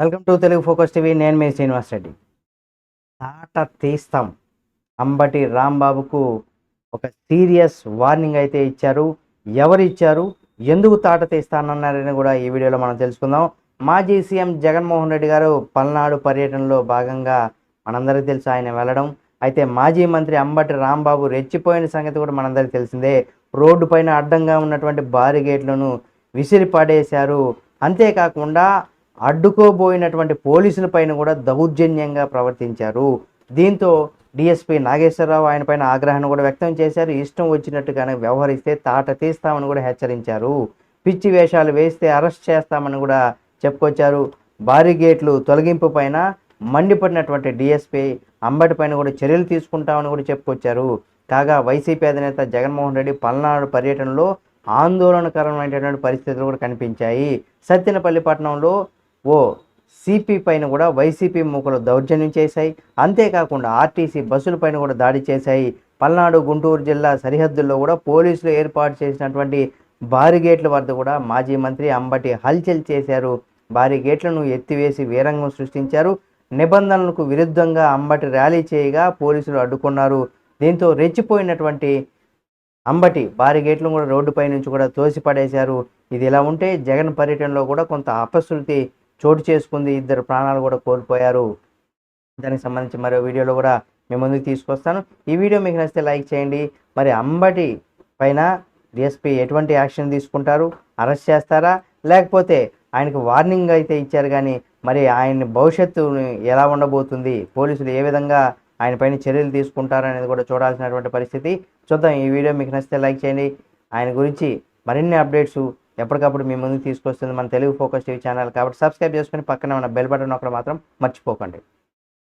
Welcome to Telugu focus TV. నేను మీ శ్రీనివాస్ రెడ్డి. తాట తీస్తాం. అంబటి రాంబాబుకు ఒక సీరియస్ వార్నింగ్ అయితే ఇచ్చారు. ఎవరు ఇచ్చారు? ఎందుకు తాట తీస్తానన్నారని కూడా ఈ వీడియోలో మనం తెలుసుకుందాం. మాజీ సీఎం జగన్మోహన్ రెడ్డి గారు పల్నాడు పర్యటనలో భాగంగా మనందరికీ తెలుసు ఆయన వెళ్ళడం. అయితే మాజీ మంత్రి అంబటి రాంబాబు రెచ్చిపోయిన సంగతి కూడా మనందరికీ తెలిసిందే. రోడ్డు పైన అడ్డంగా ఉన్నటువంటి బారిగేట్లను విసిరి పడేశారు అంతేకాకుండా అడ్డుకోబోయినటువంటి పోలీసుల పైన కూడా దౌర్జన్యంగా ప్రవర్తించారు. దీంతో డిఎస్పీ నాగేశ్వరరావు ఆయన పైన ఆగ్రహాన్ని కూడా వ్యక్తం చేశారు. ఇష్టం వచ్చినట్టుగానే వ్యవహరిస్తే తాట తీస్తామని కూడా హెచ్చరించారు. పిచ్చి వేషాలు వేస్తే అరెస్ట్ చేస్తామని కూడా చెప్పుకొచ్చారు. బారిగేట్లు తొలగింపు పైన మండిపడినటువంటి డిఎస్పీ అంబటి పైన కూడా చర్యలు తీసుకుంటామని కూడా చెప్పుకొచ్చారు. కాగా వైసీపీ అధినేత జగన్మోహన్ రెడ్డి పల్నాడు పర్యటనలో ఆందోళనకరమైనటువంటి పరిస్థితులు కూడా కనిపించాయి. సత్యనపల్లి పట్టణంలో ఓ సిపి పైన కూడా వైసీపీ మూకలు దౌర్జన్యం చేశాయి. అంతేకాకుండా ఆర్టీసీ బస్సుల పైన కూడా దాడి చేశాయి. పల్నాడు గుంటూరు జిల్లా సరిహద్దుల్లో కూడా పోలీసులు ఏర్పాటు చేసినటువంటి బారిగేట్ల వద్ద కూడా మాజీ మంత్రి అంబటి హల్చల్ చేశారు. బారిగేట్లను ఎత్తివేసి వీరంగం సృష్టించారు. నిబంధనలకు విరుద్ధంగా అంబటి ర్యాలీ చేయగా పోలీసులు అడ్డుకున్నారు. దీంతో రెచ్చిపోయినటువంటి అంబటి బారిగేట్లను కూడా రోడ్డుపై నుంచి కూడా తోసిపడేశారు. ఇది ఇలా ఉంటే జగన్ పర్యటనలో కూడా కొంత అపశృతి చోటు చేసుకుంది. ఇద్దరు ప్రాణాలు కూడా కోల్పోయారు. దానికి సంబంధించి మరో వీడియోలో కూడా మేము ముందుకు తీసుకొస్తాను. ఈ వీడియో మీకు నచ్చితే లైక్ చేయండి. మరి అంబటి పైన డిఎస్పీ ఎటువంటి యాక్షన్ తీసుకుంటారు? అరెస్ట్ చేస్తారా? లేకపోతే ఆయనకు వార్నింగ్ అయితే ఇచ్చారు కానీ మరి ఆయన భవిష్యత్తు ఎలా ఉండబోతుంది? పోలీసులు ఏ విధంగా ఆయన పైన చర్యలు తీసుకుంటారనేది కూడా చూడాల్సినటువంటి పరిస్థితి. చూద్దాం. ఈ వీడియో మీకు నచ్చితే లైక్ చేయండి. ఆయన గురించి మరిన్ని అప్డేట్స్ ఎప్పటికప్పుడు మీ ముందుకు తీసుకొస్తుంది మన తెలుగు ఫోకస్ టీవీ ఛానల్. కాబట్టి సబ్స్క్రైబ్ చేసుకుని పక్కన ఉన్న బెల్ బటన్ ఒకటి మాత్రం మర్చిపోకండి.